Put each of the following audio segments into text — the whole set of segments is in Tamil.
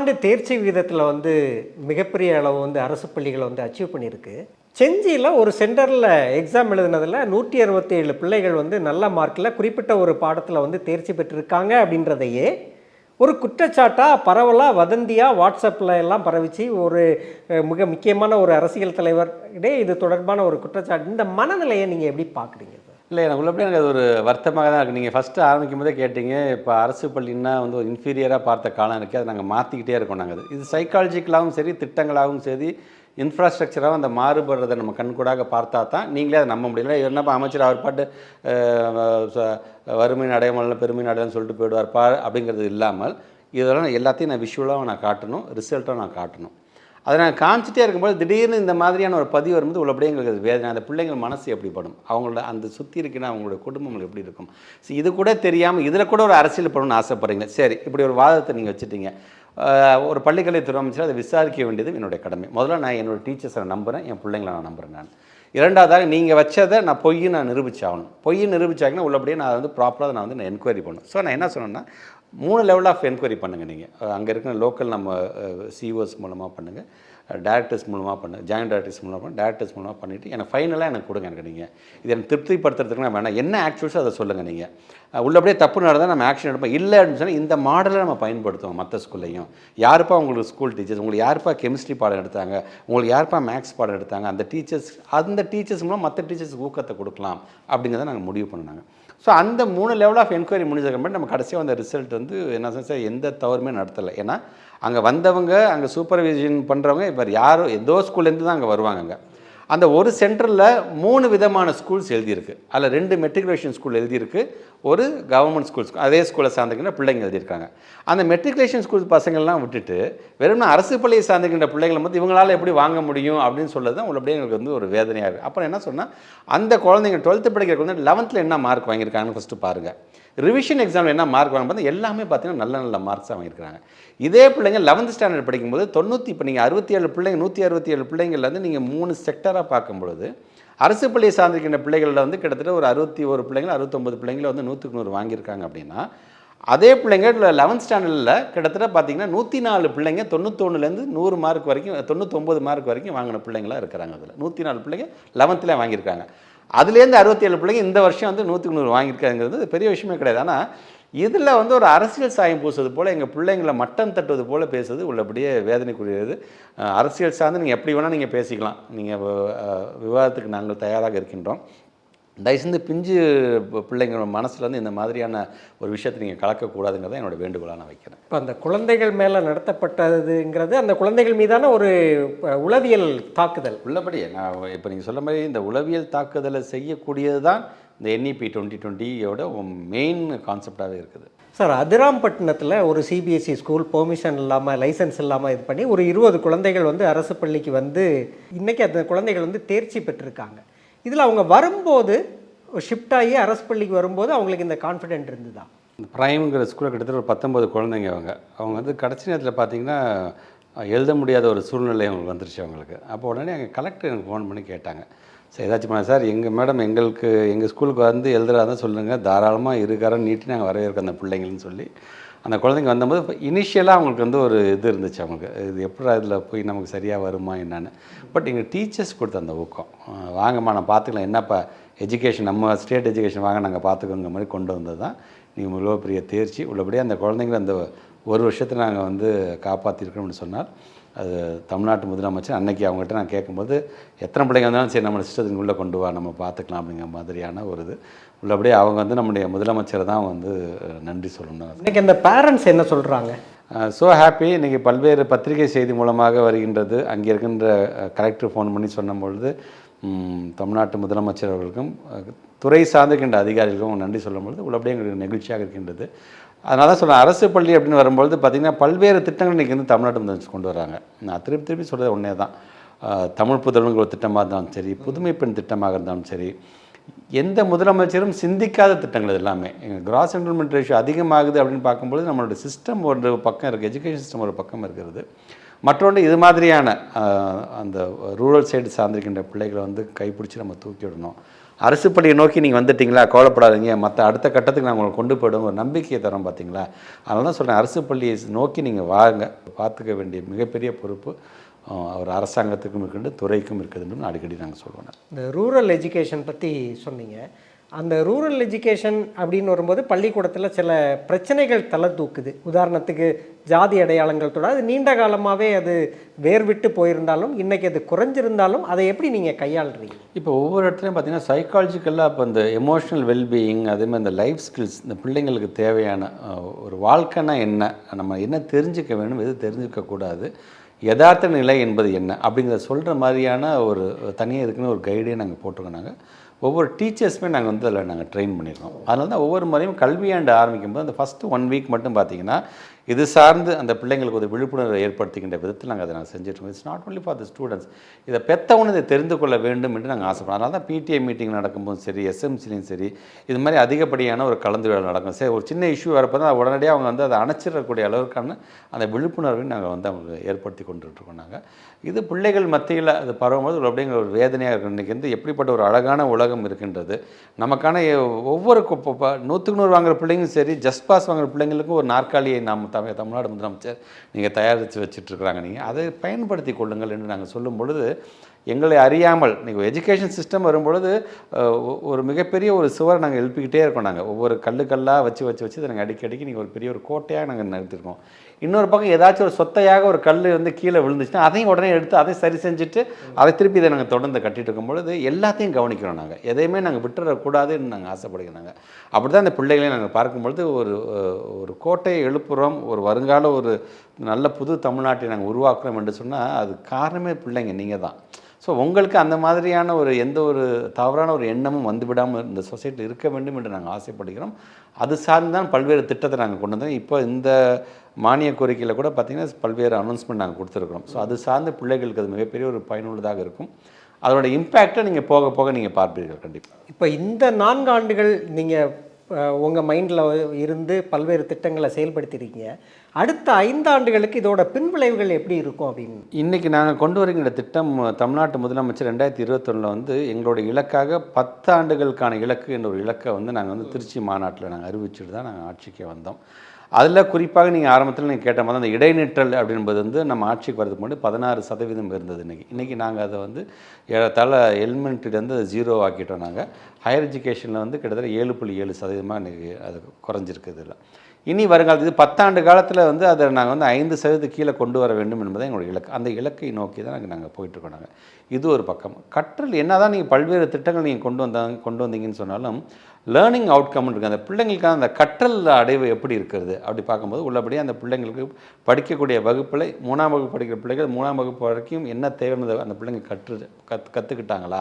ஆண்டு தேர்ச்சி விகிதத்தில் வந்து மிகப்பெரிய அளவு வந்து அரசு பள்ளிகளை வந்து அச்சீவ் பண்ணியிருக்கு. செஞ்சியில் ஒரு சென்டரில் எக்ஸாம் எழுதுனதில் நூற்றி அறுபத்தி ஏழு பிள்ளைகள் வந்து நல்ல மார்க்கில் குறிப்பிட்ட ஒரு பாடத்தில் வந்து தேர்ச்சி பெற்றிருக்காங்க அப்படின்றதையே ஒரு குற்றச்சாட்டாக பரவலாக வதந்தியாக வாட்ஸ்அப்பில் எல்லாம் பரவிச்சு ஒரு மிக முக்கியமான ஒரு அரசியல் தலைவர் இடையே இது தொடர்பான ஒரு குற்றச்சாட்டு. இந்த மனநிலையை நீங்கள் எப்படி பார்க்குறீங்க? இல்லை எனக்கு உள்ளபடி எனக்கு அது ஒரு வருத்தமாக தான் இருக்குது நீங்கள் ஃபஸ்ட்டு ஆரம்பிக்கும் போதே கேட்டீங்க இப்போ அரசு பள்ளின்னா வந்து ஒரு இன்ஃபீரியராக பார்த்த காலம் இருக்குது அதை நாங்கள் மாற்றிக்கிட்டே இருக்கோம் நாங்கள் அது. இது சைக்காலஜிக்கலாகவும் சரி திட்டங்களாகவும் சரி இன்ஃப்ராஸ்ட்ரக்சராகவும் அந்த மாறுபடுறதை நம்ம கண்கூடாக பார்த்தா தான் நீங்களே அதை நம்ப முடியல என்னப்பா அமைச்சர் அவர் பாட்டு ச- வறுமை அடையமல்ல பெருமை அடையலன்னு சொல்லிட்டு போயிடுவார்ப்பா அப்படிங்கிறது இல்லாமல் இதெல்லாம் எல்லாத்தையும் நான் விஷுவலாக நான் காட்டணும் ரிசல்ட்டாக நான் காட்டணும். அதை நான் காமிச்சிட்டே இருக்கும்போது திடீர்னு இந்த மாதிரியான ஒரு பதிவு வரும்போது உள்ளபடியே எங்களுக்கு அது வேதனை. அந்த பிள்ளைங்கள் மனசு எப்படி படும் அவங்களோட அந்த சுற்றி இருக்கிற அவங்களோட குடும்பங்கள் எப்படி இருக்கும்? ஸோ இது கூட தெரியாமல் இதில் கூட ஒரு அரசியல் பண்ணணும்னு ஆசைப்படுறீங்க சரி இப்படி ஒரு வாதத்தை நீங்கள் வச்சுட்டீங்க. ஒரு பள்ளிக்கல்வித்துறை அமைச்சர் அதை விசாரிக்க வேண்டியது என்னுடைய கடமை. முதல்ல நான் என்னோட டீச்சர்ஸை நம்புகிறேன் என் பிள்ளைங்களை நான் நம்புகிறேன் நான். இரண்டாவதாக நீங்கள் வச்சதை நான் பொய்யும் நான் நிரூபிச்சாகணும். பொய்யும் நிரூபிச்சாங்கன்னா உள்ளபடியே நான் வந்து ப்ராப்பராக நான் வந்து நான் என்கொயரி பண்ணணும். ஸோ நான் என்ன சொன்னேன்னா மூணு லெவல் ஆஃப் என்கொயரி பண்ணுங்கள் நீங்கள் அங்கே இருக்கிற லோக்கல் நம்ம சிஓஸ் மூலமாக பண்ணுங்கள் டேரக்டர்ஸ் மூலமாக பண்ணுங்கள் ஜாயின்ட் டேரக்டர்ஸ் மூலமாக பண்ணு டேரக்டர்ஸ் மூலமாக பண்ணிவிட்டு எனக்கு ஃபைனலாக எனக்கு கொடுங்க எனக்கு நீங்கள் இது எனக்கு திருப்திப்படுத்துறதுக்கு நான் வேணாம். என்ன ஆக்சுவல்ஸோ அதை சொல்லுங்கள் நீங்கள் உள்ளபடியே தப்பு நடந்தால் நம்ம ஆக்ஷன் எடுப்போம். இல்லை அப்படின்னு சொன்னால் இந்த மாடலை நம்ம பயன்படுத்துவோம் மற்ற ஸ்கூல்லையும் யாருப்பா உங்களுக்கு ஸ்கூல் டீச்சர்ஸ் உங்களுக்கு யாருப்பா கெமிஸ்ட்ரி பாடம் எடுத்தாங்க? உங்களுக்கு யாருப்பா மேக்ஸ் பாடம் எடுத்தாங்க? அந்த டீச்சர்ஸ் அந்த டீச்சர்ஸ் மூலம் மற்ற டீச்சர்ஸ் ஊக்கத்தை கொடுக்கலாம் அப்படிங்கிறத நாங்கள் முடிவு பண்ணாங்க ஸோ அந்த மூணு லெவல் ஆஃப் என்கொயரி முடிஞ்சதுக்கப்புறம் நம்ம கடைசியாக வந்த ரிசல்ட் வந்து என்ன சார் எந்த தவறுமே நடத்தலை. ஏன்னா அங்கே வந்தவங்க அங்கே சூப்பர்விஷன் பண்ணுறவங்க இப்போ யாரும் ஏதோ ஸ்கூல்லேருந்து தான் அங்கே வருவாங்க அங்கே அந்த ஒரு சென்டரில் மூணு விதமான ஸ்கூல்ஸ் எழுதியிருக்கு. அதில் ரெண்டு மெட்ரிகுலேஷன் ஸ்கூல் எழுதியிருக்கு ஒரு கவர்மெண்ட் ஸ்கூல்ஸ் அதே ஸ்கூலை சார்ந்துக்கின்ற பிள்ளைங்க எழுதியிருக்காங்க. அந்த மெட்ரிகுலேஷன் ஸ்கூல் பசங்கள்லாம் விட்டுட்டு வெறும் அரசு பள்ளியை சார்ந்துக்கின்ற பிள்ளைங்களை வந்து இவங்களால எப்படி வாங்க முடியும் அப்படின்னு சொல்லது தான் உள்ளபடியே எங்களுக்கு வந்து ஒரு வேதனையாக இருக்குது அப்புறம் என்ன சொன்னால் அந்த குழந்தைங்க டுவெல்த்து படிக்கிற குழந்தை லெவன்த்தில் என்ன மார்க் வாங்கியிருக்காங்கன்னு ஃபஸ்ட்டு பாருங்கள் ரிவிஷன் எக்ஸாமில் என்ன மார்க் வாங்க பார்த்தா எல்லாமே பார்த்தீங்கன்னா நல்ல நல்ல மார்க்ஸ் வாங்கியிருக்காங்க இதே பிள்ளைங்க லெவன்த் ஸ்டாண்டர்ட் படிக்கும்போது தொண்ணூற்றி இப்போ நீங்கள் அறுபத்தி ஏழு பிள்ளைங்க நூற்றி அறுபத்தி ஏழு பிள்ளைங்கள்லேருந்து நீங்கள் மூணு செக்டராக பார்க்கும்பொழுது அரசு பள்ளியை சார்ந்திருக்கின்ற பிள்ளைகளில் வந்து கிட்டத்தட்ட ஒரு அறுபத்தி ஒரு பிள்ளைங்கள் அறுபத்தொம்பது பிள்ளைங்கள வந்து நூற்றுக்கு நூறு வாங்கியிருக்காங்க அப்படின்னா அதே பிள்ளைங்க லெவன்த் ஸ்டாண்டர்டில் கிட்டத்தட்ட பார்த்தீங்கன்னா நூற்றி நாலு பிள்ளைங்க தொண்ணூத்தொன்னுலேருந்து நூறு மார்க் வரைக்கும் தொண்ணூத்தொம்பது மார்க் வரைக்கும் வாங்கின பிள்ளைங்களாக இருக்கிறாங்க அதில். நூற்றி நாலு பிள்ளைங்க லெவன்த்தில் வாங்கியிருக்காங்க. அதுலேருந்து அறுபத்தி ஏழு பிள்ளைங்க இந்த வருஷம் வந்து நூற்றுக்கு நூறு வாங்கியிருக்காங்கிறது பெரிய விஷயமே கிடையாது. ஆனால் இதில் வந்து ஒரு அரசியல் சாயம் பூசுவது போல் எங்கள் பிள்ளைங்களை மட்டம் தட்டுவது போல் பேசுவது உள்ளபடியே வேதனைக்குரியது. அரசியல் சார்ந்து நீங்கள் எப்படி வேணால் நீங்கள் பேசிக்கலாம். நீங்கள் விவாதத்துக்கு நாங்கள் தயாராக இருக்கின்றோம். தயவுசெய்து பிஞ்சு பி- பிள்ளைங்களோட மனசுல இருந்து இந்த மாதிரியான ஒரு விஷயத்தை நீங்கள் கலக்கக்கூடாதுங்கிறத என்னோட வேண்டுகோளாக நான் வைக்கிறேன். இப்போ அந்த குழந்தைகள் மேலே நடத்தப்பட்டதுங்கிறது அந்த குழந்தைகள் மீதான ஒரு உளவியல் தாக்குதல். உள்ளபடியே நான் இப்போ நீங்கள் சொல்ல மாதிரி இந்த உளவியல் தாக்குதலை செய்யக்கூடியது தான் இந்த என்இபி டுவெண்ட்டி டுவெண்ட்டியோட மெயின் கான்செப்டாகவே இருக்குது. சார் அதிராம்பட்டினத்தில் ஒரு சிபிஎஸ்சி ஸ்கூல் பெர்மிஷன் இல்லாமல் லைசன்ஸ் இல்லாமல் இது பண்ணி ஒரு இருபது குழந்தைகள் வந்து அரசு பள்ளிக்கு வந்து இன்னைக்கு அந்த குழந்தைகள் வந்து தேர்ச்சி பெற்றிருக்காங்க. இதில் அவங்க வரும்போது ஷிஃப்ட் ஆகி அரசு பள்ளிக்கு வரும்போது அவங்களுக்கு இந்த கான்ஃபிடென்ட் இருந்ததா? இந்த ப்ரைம்ங்கிற ஸ்கூலில் கிட்டத்தட்ட ஒரு பத்தொம்பது குழந்தைங்க அவங்க. அவங்க வந்து கடைசி நேரத்தில் பார்த்தீங்கன்னா எழுத முடியாத ஒரு சூழ்நிலை அவங்களுக்கு வந்துருச்சு அவங்களுக்கு. அப்போ உடனே எங்கள் கலெக்டர் எனக்கு ஃபோன் பண்ணி கேட்டாங்க. சார் ஏதாச்சும் பண்ண. சார் எங்கள் மேடம் எங்களுக்கு எங்கள் ஸ்கூலுக்கு வந்து எழுதுறாதான் சொல்லுங்கள் தாராளமாக இருக்காரன் நீட்டி நாங்கள் வரவேற்க அந்த பிள்ளைங்கள்னு சொல்லி. அந்த குழந்தைங்க வந்தபோது இனிஷியலாக அவங்களுக்கு வந்து ஒரு இது இருந்துச்சு அவங்களுக்கு இது எப்படி அதில் போய் நமக்கு சரியாக வருமா என்னன்னு. பட் எங்கள் டீச்சர்ஸ் கொடுத்த அந்த ஊக்கம். வாங்கம்மா நான் பார்த்துக்கலாம் என்னப்பா எஜுகேஷன் நம்ம ஸ்டேட் எஜுகேஷன் வாங்க நாங்கள் பார்த்துக்கோங்க மாதிரி கொண்டு வந்தது தான் நீங்கள் இவ்வளோ பெரிய தேர்ச்சி. உள்ளபடியே அந்த குழந்தைங்கள அந்த ஒரு வருஷத்தை நாங்கள் வந்து காப்பாற்றிருக்கோம்னு சொன்னால் அது தமிழ்நாட்டு முதலமைச்சர் அன்னைக்கு அவங்ககிட்ட நான் கேட்கும்போது எத்தனை பிள்ளைங்க வந்தாலும் சரி நம்ம சிஸ்டத்துக்கு உள்ளே கொண்டு வா நம்ம பார்த்துக்கலாம் அப்படிங்கிற மாதிரியான ஒரு இது. உள்ளபடியே அவங்க வந்து நம்முடைய முதலமைச்சரை தான் வந்து நன்றி சொல்லணும் இன்னைக்கு அந்த பேரண்ட்ஸ் என்ன சொல்கிறாங்க ஸோ ஹாப்பி இன்றைக்கி பல்வேறு பத்திரிகை செய்தி மூலமாக வருகின்றது. அங்கே இருக்கின்ற கலெக்டர் ஃபோன் பண்ணி சொன்ன பொழுது தமிழ்நாட்டு முதலமைச்சர் அவர்களுக்கும் துறை சார்ந்திருக்கின்ற அதிகாரிகளுக்கும் நன்றி சொல்லும் பொழுது உள்ளபடியே எங்களுக்கு நெகிழ்ச்சியாக இருக்கின்றது. அதனால தான் சொல்கிறேன் அரசு பள்ளி அப்படின்னு வரும்பொழுது பார்த்திங்கன்னா பல்வேறு திட்டங்கள் இன்றைக்கி வந்து தமிழ்நாட்டு முதலமைச்சர் கொண்டு வராங்க. நான் திருப்பி திருப்பி சொல்கிறது ஒன்றே தான். தமிழ் புதல்வங்கிற ஒரு திட்டமாக இருந்தாலும் சரி புதுமை பெண் திட்டமாக இருந்தாலும் சரி எந்த முதலமைச்சரும் சிந்திக்காத திட்டங்கள் எல்லாமே. எல்லாமே கிராஸ் என்ரோல்மெண்ட் ரேஷியோ அதிகமாகுது அப்படின்னு பார்க்கும்போது நம்மளோட சிஸ்டம் ஒரு பக்கம் இருக்குது எஜுகேஷன் சிஸ்டம் ஒரு பக்கம் இருக்கிறது. மற்றொன்று இது மாதிரியான அந்த ரூரல் சைடு சார்ந்திருக்கின்ற பிள்ளைகளை வந்து கைப்பிடிச்சி நம்ம தூக்கி விடணும். அரசு பள்ளியை நோக்கி நீங்கள் வந்துட்டீங்களா? கவலைப்படாதீங்க. மற்ற அடுத்த கட்டத்துக்கு நான் உங்களை கொண்டு போயிடும் ஒரு நம்பிக்கையை தரோம் பார்த்தீங்களா அதனால தான் சொல்கிறேன் அரசு பள்ளியை நோக்கி நீங்கள் வாங்க. பார்த்துக்க வேண்டிய மிகப்பெரிய பொறுப்பு அவர் ஒரு அரசாங்கத்துக்கும் இருக்குது துறைக்கும் இருக்குதுன்னு அடிக்கடி நாங்கள் சொல்லுவோம் இந்த ரூரல் எஜுகேஷன் பற்றி சொன்னீங்க. அந்த ரூரல் எஜுகேஷன் அப்படின்னு வரும்போது பள்ளிக்கூடத்தில் சில பிரச்சனைகள் தலை தூக்குது உதாரணத்துக்கு ஜாதி அடையாளங்கள் தொட அது நீண்ட காலமாகவே அது வேர்விட்டு போயிருந்தாலும் இன்றைக்கி அது குறைஞ்சிருந்தாலும் அதை எப்படி நீங்கள் கையாளுறீங்க? இப்போ ஒவ்வொரு இடத்துலையும் பார்த்தீங்கன்னா சைக்காலஜிக்கலாக இப்போ இந்த எமோஷனல் வெல்பீயிங் அதேமாதிரி இந்த லைஃப் ஸ்கில்ஸ் இந்த பிள்ளைங்களுக்கு தேவையான ஒரு வாழ்க்கைனா என்ன நம்ம என்ன தெரிஞ்சுக்க வேணும் எது தெரிஞ்சுக்கக்கூடாது யதார்த்த நிலை என்பது என்ன அப்படிங்கிறத சொல்கிற மாதிரியான ஒரு தனியாக இதுக்குன்னு ஒரு கைடே நாங்கள் போட்டிருக்கோம் நாங்கள் ஒவ்வொரு டீச்சர்ஸுமே நாங்கள் வந்து அதில் நாங்கள் ட்ரெயின் பண்ணியிருக்கோம். அதனால தான் ஒவ்வொரு முறையும் கல்வியாண்டு ஆரம்பிக்கும் போது அந்த ஃபஸ்ட்டு ஒன் வீக் மட்டும் பார்த்தீங்கன்னா இது சார்ந்து அந்த பிள்ளைங்களுக்கு ஒரு விழிப்புணர்வை ஏற்படுத்துகின்ற விதத்தில் நாங்கள் அதை நாங்கள் செஞ்சுட்ருக்கோம். It's not only for the students இதை பெற்றவனு இதை தெரிந்து கொள்ள வேண்டும் என்று நாங்கள் ஆசைப்படுறோம். அதனால தான் பிடிஐ மீட்டிங் நடக்கும்போதும் சரி எஸ்எம்சிலையும் சரி இது மாதிரி அதிகப்படியான ஒரு கலந்துரையாடல் நடக்கும். சரி ஒரு சின்ன இஷ்யூ வரப்போ தான் உடனடியாக அவங்க வந்து அதை அணைச்சிடக்கூடிய அளவுக்கான அந்த விழிப்புணர்வை நாங்கள் வந்து அவங்களுக்கு ஏற்படுத்தி கொண்டுட்ருக்கோம் நாங்கள் இது பிள்ளைகள் மத்தியில் அது பரவும்போது ஒரு அப்படிங்கிற ஒரு வேதனையாக இருக்கும் இன்றைக்கி வந்து எப்படிப்பட்ட ஒரு அழகான உலகம் இருக்கின்றது. நமக்கான ஒவ்வொரு நூற்றுக்கு நூறு வாங்குற பிள்ளைங்களும் சரி ஜஸ்ட் பாஸ் வாங்குற பிள்ளைங்களுக்கும் ஒரு நாற்காலியை நம்ம தமிழ் தமிழ்நாடு முதலமைச்சர் நீங்கள் தயாரித்து வச்சுட்ருக்குறாங்க நீங்கள் அதை பயன்படுத்தி கொள்ளுங்கள் என்று நாங்கள் சொல்லும் பொழுது எங்களை அறியாமல் நீங்கள் எஜுகேஷன் சிஸ்டம் வரும்பொழுது ஒ- ஒரு மிகப்பெரிய ஒரு சுவரை நாங்கள் எழுப்பிக்கிட்டே இருக்கோம் நாங்கள் ஒவ்வொரு கல்லு கல்லாக வச்சு வச்சு வச்சு அதை நாங்கள் அடிக்கடிக்கு நீங்கள் ஒரு பெரிய ஒரு கோட்டையாக நாங்கள் நிறுத்திருக்கோம். இன்னொரு பக்கம் ஏதாச்சும் ஒரு சொத்தையாக ஒரு கல் வந்து கீழே விழுந்துச்சுன்னா அதையும் உடனே எடுத்து அதை சரி செஞ்சுட்டு அதை திருப்பி இதை நாங்கள் தொடர்ந்து கட்டிட்டு இருக்கும் பொழுது எல்லாத்தையும் கவனிக்கிறோம் நாங்கள் எதையுமே நாங்கள் விட்டுறக்கூடாதுன்னு நாங்கள் ஆசைப்படுகிறாங்க அப்படி தான் அந்த பிள்ளைகளையும் நாங்கள் பார்க்கும்பொழுது ஒரு ஒரு கோட்டையை எழுப்புகிறோம் ஒரு வருங்கால ஒரு நல்ல புது தமிழ்நாட்டை நாங்கள் உருவாக்குறோம் என்று சொன்னால் அது காரணமே பிள்ளைங்க நீங்கள் தான் ஸோ உங்களுக்கு அந்த மாதிரியான ஒரு எந்த ஒரு தவறான ஒரு எண்ணமும் வந்து விடாமல் இந்த சொசைட்டியில் இருக்க வேண்டும் என்று நாங்கள் ஆசைப்படுகிறோம். அது சார்ந்து தான் பல்வேறு திட்டத்தை நாங்கள் கொண்டு வந்தோம். இப்போ இந்த மானிய கோரிக்கையில் கூட பார்த்திங்கன்னா பல்வேறு அனௌன்ஸ்மெண்ட் நாங்கள் கொடுத்துருக்குறோம். ஸோ அது சார்ந்த பிள்ளைகளுக்கு அது மிகப்பெரிய ஒரு பயனுள்ளதாக இருக்கும். அதோட இம்பேக்டை நீங்கள் போக போக நீங்கள் பார்ப்பீர்கள் கண்டிப்பாக இப்போ இந்த நான்கு ஆண்டுகள் நீங்கள் உங்கள் மைண்டில் இருந்து பல்வேறு திட்டங்களை செயல்படுத்தியிருக்கீங்க அடுத்த ஐந்து ஆண்டுகளுக்கு இதோட பின்விளைவுகள் எப்படி இருக்கும் அப்படின்னு? இன்றைக்கி நாங்கள் கொண்டு வருகின்ற திட்டம் தமிழ்நாட்டு முதலமைச்சர் ரெண்டாயிரத்தி இருபத்தொன்னில் வந்து எங்களுடைய இலக்காக பத்து ஆண்டுகளுக்கான இலக்கு என்ற ஒரு இலக்கை வந்து நாங்கள் வந்து திருச்சி மாநாட்டில் நாங்கள் அறிவிச்சுட்டு தான் நாங்கள் ஆட்சிக்கு வந்தோம். அதில் குறிப்பாக நீங்கள் ஆரம்பத்தில் நீங்கள் கேட்ட மாதிரி அந்த இடைநிற்றல் அப்படின்பது வந்து நம்ம ஆட்சிக்கு வரதுக்கு முன்னாடி பதினாறு சதவீதம் இருந்தது இன்றைக்கி இன்றைக்கி நாங்கள் அதை வந்து ஏறத்தாழ எலிமெண்ட்லேருந்து ஜீரோ ஆக்கிட்டோம் நாங்கள் ஹையர் எஜுகேஷனில் வந்து கிட்டத்தட்ட ஏழு புள்ளி ஏழு சதவீதமாக இன்றைக்கி அது குறைஞ்சிருக்கு இதில் இனி வருங்காலத்து இது பத்தாண்டு காலத்தில் வந்து அதை நாங்கள் வந்து ஐந்து சதவீதம் கீழே கொண்டு வர வேண்டும் என்பது எங்களுடைய இலக்கு. அந்த இலக்கை நோக்கி தான் நாங்கள் நாங்கள் போயிட்டுருக்கோம் நாங்கள் இது ஒரு பக்கம். கற்றல் என்ன தான் நீங்கள் பல்வேறு திட்டங்கள் நீங்கள் கொண்டு வந்தாங்க கொண்டு வந்தீங்கன்னு சொன்னாலும் லேர்னிங் அவுட்கம் இருக்குது அந்த பிள்ளைங்களுக்கான அந்த கற்றல் அடைவு எப்படி இருக்கிறது? அப்படி பார்க்கும்போது உள்ளபடியே அந்த பிள்ளைங்களுக்கு படிக்கக்கூடிய வகுப்பில் மூணாம் வகுப்பு படிக்கிற பிள்ளைகள் மூணாம் வகுப்பு வரைக்கும் என்ன தேவைன்னு அந்த பிள்ளைங்க கற்று கத் கற்றுக்கிட்டாங்களா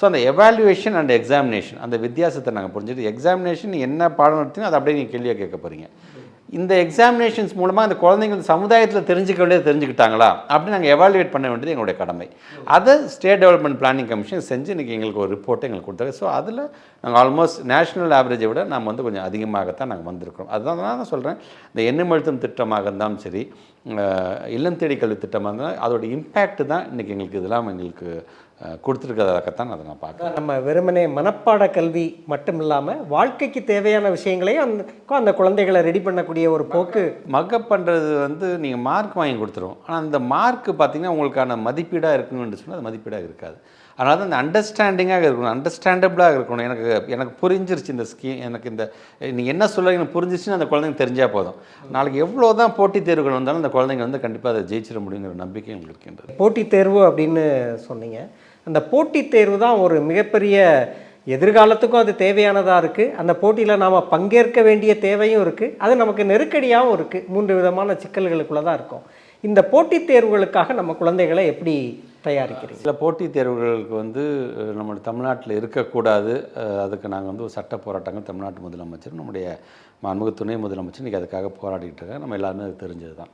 ஸோ அந்த எவாலுவேஷன் அண்ட் எக்ஸாமினேஷன் அந்த வித்தியாசத்தை நாங்கள் புரிஞ்சுட்டு எக்ஸாமினேஷன் என்ன பாடம் நடத்தினோ அதை அப்படியே நீங்கள் கேள்வியாக கேட்க போகிறீங்க இந்த எக்ஸாமினேஷன்ஸ் மூலமாக அந்த குழந்தைங்கள் சமுதாயத்தில் தெரிஞ்சுக்க வேண்டியது தெரிஞ்சுக்கிட்டாங்களா? அப்படின்னு நாங்கள் எவாலுவேட் பண்ண வேண்டியது எங்களுடைய கடமை. அதை ஸ்டேட் டெவலப்மெண்ட் பிளானிங் கமிஷன் செஞ்சு இன்றைக்கி எங்களுக்கு ஒரு ரிப்போர்ட்டை எங்களுக்கு கொடுத்தாங்க ஸோ அதில் நாங்கள் ஆல்மோஸ்ட் நேஷனல் ஆவரேஜை விட நம்ம வந்து கொஞ்சம் அதிகமாகத்தான் நாங்கள் வந்திருக்கிறோம். அதுதான் நான் சொல்கிறேன் இந்த எண்ணம் திட்டமாக இருந்தாலும் சரி இல்லம் தேடி கல்வி திட்டமாக இருந்தாலும் அதோட இம்பேக்ட் தான் இன்றைக்கி எங்களுக்கு இதெல்லாம் எங்களுக்கு அஹ், கொடுத்துருக்கதாகத்தான் அதை நான் பார்க்குறேன். நம்ம வெறுமனே மனப்பாட கல்வி மட்டும் இல்லாமல் வாழ்க்கைக்கு தேவையான விஷயங்களையும் அந்த அந்த குழந்தைகளை ரெடி பண்ணக்கூடிய ஒரு போக்கு. மக்கப் பண்ணுறது வந்து நீங்கள் மார்க் வாங்கி கொடுத்துரும். ஆனால் அந்த மார்க் பார்த்தீங்கன்னா உங்களுக்கான மதிப்பீடாக இருக்கணும்னு சொன்னால் அது மதிப்பீடாக இருக்காது. அதனால தான் அந்த அண்டர்ஸ்டாண்டிங்காக இருக்கணும் அண்டர்ஸ்டாண்டபிளாக இருக்கணும். எனக்கு எனக்கு புரிஞ்சிருச்சு இந்த ஸ்கீம் எனக்கு இந்த நீங்கள் என்ன சொல்லுறீங்க எனக்கு புரிஞ்சிருச்சுன்னு அந்த குழந்தைங்க தெரிஞ்சால் போதும். நாளைக்கு எவ்வளோ தான் போட்டித் தேர்வுகள் வந்தாலும் அந்த குழந்தைங்க வந்து கண்டிப்பாக அதை ஜெயிச்சிட முடியுங்கிற நம்பிக்கை எங்களுக்கு இருக்கின்றது போட்டித் தேர்வு அப்படின்னு சொன்னீங்க. அந்த போட்டித் தேர்வு தான் ஒரு மிகப்பெரிய எதிர்காலத்துக்கும் அது தேவையானதாக இருக்குது அந்த போட்டியில் நாம் பங்கேற்க வேண்டிய தேவையும் இருக்குது அது நமக்கு நெருக்கடியாகவும் இருக்குது மூன்று விதமான சிக்கல்களுக்குள்ளே தான் இருக்கும். இந்த போட்டித் தேர்வுகளுக்காக நம்ம குழந்தைகளை எப்படி தயாரிக்கிறீங்க? சில போட்டித் தேர்வுகளுக்கு வந்து நம்ம தமிழ்நாட்டில் இருக்கக்கூடாது. அதுக்கு நாங்கள் வந்து ஒரு சட்ட போராட்டங்கள் தமிழ்நாட்டு முதலமைச்சர் நம்முடைய மன்முக துணை முதலமைச்சர் இன்றைக்கி அதுக்காக போராடிக்கிட்டு இருக்காங்க. நம்ம எல்லாருமே அது தெரிஞ்சது தான்